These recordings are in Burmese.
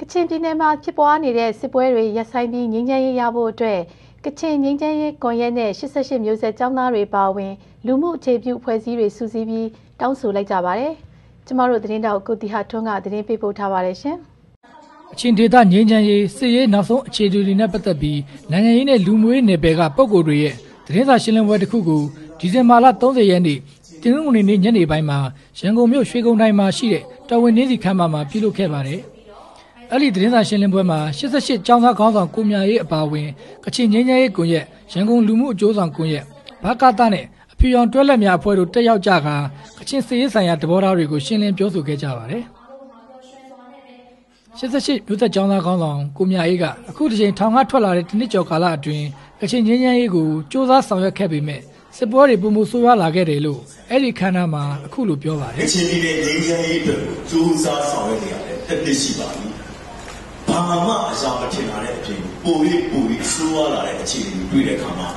ကချင်ပြည်နယ်မှာဖြစ်ပွားနေတဲ့စစ်ပွဲတွေရပ်ဆိုင်းပြီးငြိမ်းချမ်းရေးရဖို့အတွက်ကချင်ငြိမ်းချမ်းရေးကွန်ရက်နဲ့88မျိုးဆက်ចောင်းသားတွေပါဝင်လူမှုအခြေပြုအဖွဲ့အစည်းတွေစုစည်းပြီးတောင်းဆိုလိုက်ကြပါတယ်။ကျမတို့သတင်းတောက်ကိုတီဟာထွန်းကသတင်းပေးပို့ထားပါတယ်ရှင်။အချင်းဒေသငြိမ်းချမ်းရေးစစ်ရေးနောက်ဆုံးအခြေအနေတွေနဲ့ပတ်သက်ပြီးနိုင်ငံရေးနဲ့လူမှုရေးနယ်ပယ်ကပုံကိုယ်တွေရဲ့သတင်းစာရှင်းလင်းပွဲတစ်ခုကိုဒီဇင်ဘာလ30ရက်နေ့တင်ငုံနေနေ့ညနေပိုင်းမှာရန်ကုန်မြို့ရွှေကုန်းတိုင်းမှာရှိတဲ့တော်ဝင်နှင်းစီခမ်းမမှာပြုလုပ်ခဲ့ပါတယ်။ အဲ့ဒီသတင်းစာရှင်းလင်းပွဲမှာ88ကျောင်းသားခေါင်းဆောင်ကိုမြရေးအပါအဝင်ကချင်ငင်းငယ်ရေးကွန်ရက်ရန်ကုန်လူမှုအကျိုးဆောင်ကွန်ရက်ဘာကာတာနဲ့အဖြူရောင်တွဲလက်များအဖွဲ့တို့တက်ရောက်ကြကာကချင်စည်ရေးဆိုင်ရာတဘောထားတွေကိုရှင်းလင်းပြောဆိုခဲ့ကြပါတယ်။88မြို့သက်ကျောင်းသားခေါင်းဆောင်ကိုမြအေးကအခုတစ်ချိန်ထောင်ကထွက်လာတဲ့တနစ်ကျော်ကာလအတွင်းကချင်ငင်းငယ်ရေးကိုစ조사ဆောင်ရွက်ခဲ့ပေမဲ့စစ်ပွဲတွေပုံမှုဆိုးရွားလာခဲ့တယ်လို့အဲ့ဒီခန္ဓာမှာအခုလိုပြောပါတယ်။ကချင်ပြည်နယ်ငင်းငယ်ရေးအတွက်စ조사ဆောင်ရွက်နေရတယ်တစ်နှစ်ရှိပါပြီ ဘာမှအရာမထင်လာတဲ့အပြင်ပိုပြီးပိုပြီးဆိုးရလာတဲ့အခြေအနေတွေတွေ့တဲ့အခါမှာ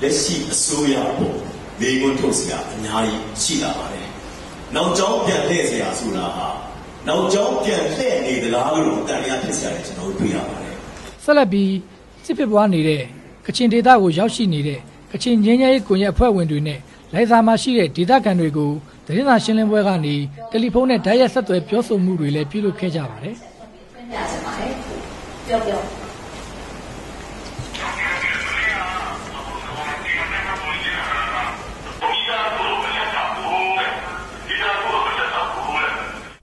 လက်ရှိအစိုးရပေါ်မိကွန်းထုတ်စရာအများကြီးရှိလာပါတယ်။နောက်ကျောင်းပြန်လှည့်စရာဆိုတာဟာနောက်ကျောင်းပြန်လှည့်နေသလားလို့တန်ရာဖြစ်စရာလည်းကျွန်တော်တို့တွေ့ရပါတယ်။ဆက်လက်ပြီးစစ်ဖြစ်ပွားနေတဲ့ကချင်ဒေသကိုရောက်ရှိနေတဲ့ကချင်ငင်းငယ်ရေးကွန်ရက်အဖွဲ့ဝင်တွေနဲ့လိုက်စာမှာရှိတဲ့ဒေသခံတွေကိုသတင်းစာရှင်းလင်းပွဲကနေတယ်လီဖုန်းနဲ့ဓာတ်ရိုက်ဆက်သွယ်ပြောဆိုမှုတွေလည်းပြုလုပ်ခဲ့ကြပါတယ်။ ပြောပြော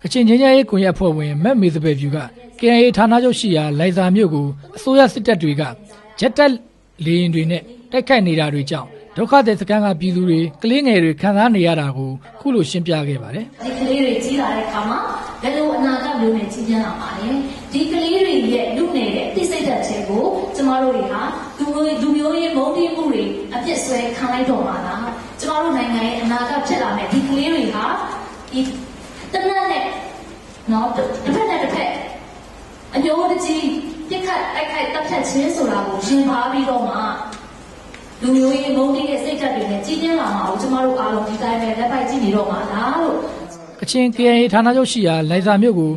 ကချင်ချင်းရေးကွန်ရက်ဖွဲ့ဝင်မက်မေစပယ်ဖြူက KNA ဌာနချုပ်ရှိရာလိုင်ဇာမြို့ကိုအစိုးရစစ်တပ်တွေကဂျက်တက်လေယာဉ်တွေနဲ့တိုက်ခိုက်နေတာတွေကြောင့်ဒုက္ခသည်စခန်းကပြည်သူတွေကလေးငယ်တွေခံစားနေရတာကိုခုလိုရှင်းပြခဲ့ပါတယ်။ဒီကလေးတွေကြီးလာတဲ့အခါမှာ ဘယ်လိုအနာဂတ်မျိုးနဲ့ကြီးပြင်းလာပါလဲ။ဒီကလေးတွေရဲ့လူနေတဲ့သိစိတ်သက်ခြင်းကိုကျမတို့တွေဟာလူမျိုးလူမျိုးရေးမုန်းတီးမှုတွေအပြစ်ဆွဲခံလိုက်တော့မှာလား။ကျမတို့နိုင်ငံရဲ့အနာဂတ်ဖြစ်လာမယ့်ဒီကလေးတွေဟာဒီတနက်နဲ့နော်တစ်ဖက်နဲ့တစ်ဖက်အညိုးတကြီးပြစ်ခတ်တိုက်ခိုက်တပ်ဖြတ်ခြင်းဆိုတာကိုရင်ပါပြီးတော့မှလူမျိုးရေးမုန်းတီးတဲ့စိတ်ဓာတ်တွေနဲ့ကြီးကျင်းလာမှာကိုကျမတို့အားလုံးဒီတိုင်းပဲလက်ပိုက်ကြည့်နေတော့မှာလားလို့ ကချင် KNA ဌာနချုပ်ရှိရာလိုင်ဇာမြို့ကို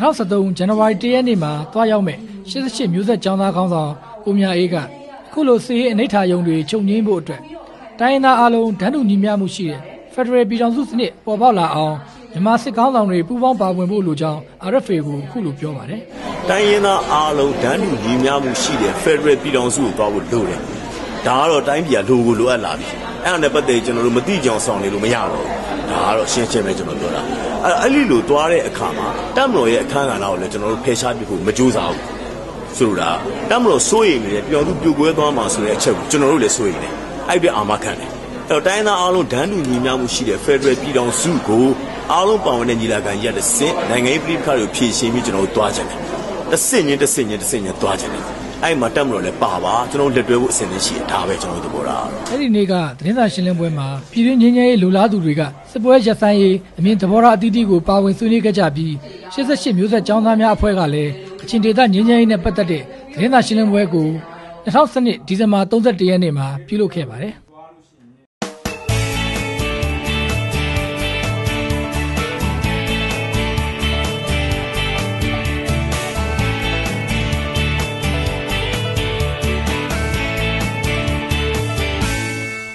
2013ဇန်နဝါရီ1ရက်နေ့မှာတွားရောက်မဲ့88မျိုးဆက်ကျောင်းသားခေါင်းဆောင်ကိုမြအေးကခုလိုစီးရေးအနိဋ္ဌာယုံတွေချုပ်ငင်းဖို့အတွက်တိုင်းရင်းသားအလုံးဒန်းတူညီမျှမှုရှိတဲ့ Federal ပြည်ထောင်စုစနစ်ပေါ်ပေါက်လာအောင်မြန်မာစစ်ကောင်းဆောင်တွေပူးပေါင်းပါဝင်ဖို့လိုကြောင်း RFA ကိုခုလိုပြောပါတယ်။တိုင်းရင်းသားအလုံးဒန်းတူညီမျှမှုရှိတဲ့ Federal ပြည်ထောင်စုကိုတွားဖို့လိုတယ်။ဒါကတော့တိုင်းပြည်ကလိုကိုလိုအပ်လာပြီ။ အဲ့ဒါနဲ့ပတ်သက်ကျွန်တော်တို့မတိကြအောင်ဆောင်နေလို့မရတော့ဘူး။ဒါကတော့ရှင်းရှင်းပဲကျွန်တော်ပြောတာ။အဲ့အဲ့ဒီလိုသွားတဲ့အခါမှာတက်မတော်ရဲ့အခန်းကဏ္ဍကိုလည်းကျွန်တော်တို့ဖယ်ရှားပြဖို့မကြိုးစားဘူးဆိုတော့တက်မတော်စိုးရိမ်နေတဲ့ပြောင်းသူပြိုကွဲသွားမှာဆိုတဲ့အချက်ကိုကျွန်တော်တို့လည်းစိုးရိမ်တယ်အဲ့ဒီအာမခံတယ်အဲ့တော့တိုင်းသားအားလုံးဒန်းတူညီမျှမှုရှိတဲ့ Federal ပြည်ထောင်စုကိုအားလုံးပါဝင်တဲ့ညီလာခံရက်တစ်ဆင့်နိုင်ငံရေးပြည်ပခါတွေကိုဖြည့်ရှင်းပြီးကျွန်တော်တို့တွားကြတယ်တစ်ဆင့်ချင်းတစ်ဆင့်ချင်းတစ်ဆင့်ချင်းတွားကြတယ် အဲ့မှာတက်မလို့လည်းပါပါကျွန်တော်လက်တွဲဖို့အစဉ်သင်းရှိတယ်ဒါပဲကျွန်တော်တို့သဘောထားအဲ့ဒီနေ့ကသတင်းစာရှင်းလင်းပွဲမှာပြည်တွင်းငင်းငယ်ရေးလူလားသူတွေကစစ်ပွဲရပ်ဆိုင်းရေးအမြင်သဘောထားအသီးသီးကိုပါဝင်ဆွေးနွေးခဲ့ကြပြီး88မျိုးဆက်ចောင်းသားများအဖွဲ့ကလည်းကချင်ဒေသငင်းငယ်ရေးနဲ့ပတ်သက်တဲ့သတင်းစာရှင်းလင်းပွဲကို2012ဒီဇင်ဘာ31ရက်နေ့မှာပြုလုပ်ခဲ့ပါတယ်